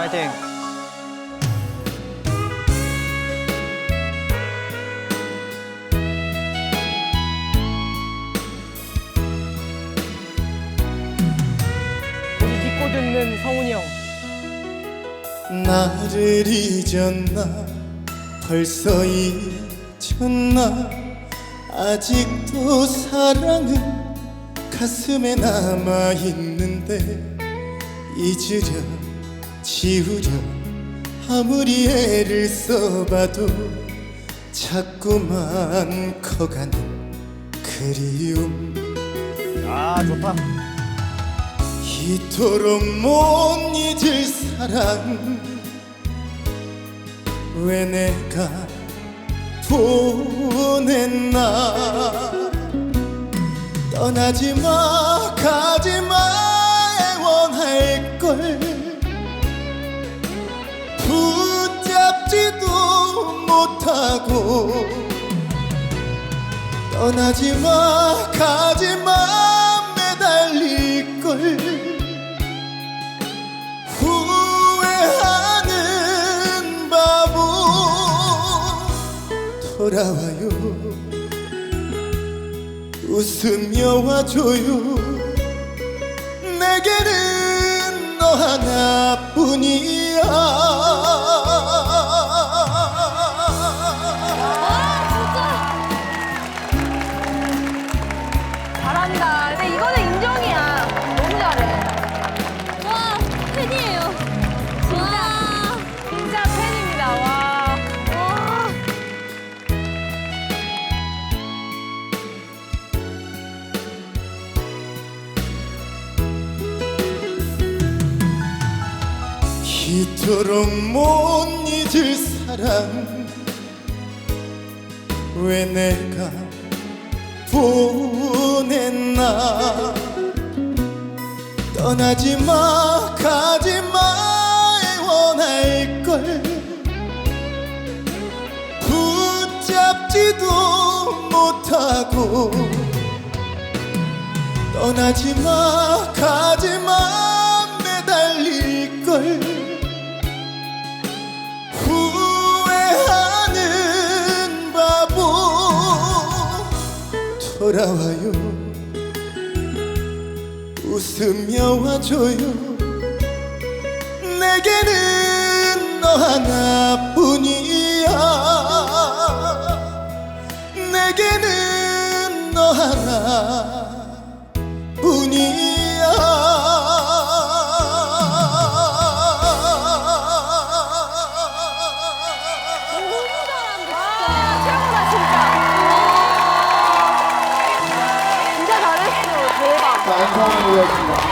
화이팅. 우리 믿고 듣는 성훈이 형. 나를 잊었나 벌써 잊었나 아직도 사랑은 가슴에 남아있는데 잊으려 지우려 아무리 애를 써봐도 자꾸만 커가는 그리움. 아 좋다. 이토록 못 잊을 사랑. 왜 내가 보냈나? 떠나지 마 가지 마 애원할 걸 못하고 떠나지 마 가지 마 매달릴 걸. 후회하는 바보 돌아와요. 웃으며 와줘요. 내게는 너 하나뿐이야 이토록 못 잊을 사랑 왜 내가 보냈나? 떠나지 마 가지 마 애원할 걸. 붙잡지도 못하고 떠나지 마 가지 돌아와요. 웃으며 와줘요. 내게는 너 하나뿐이야. 내게는 너 하나뿐이야 완성이었습니다.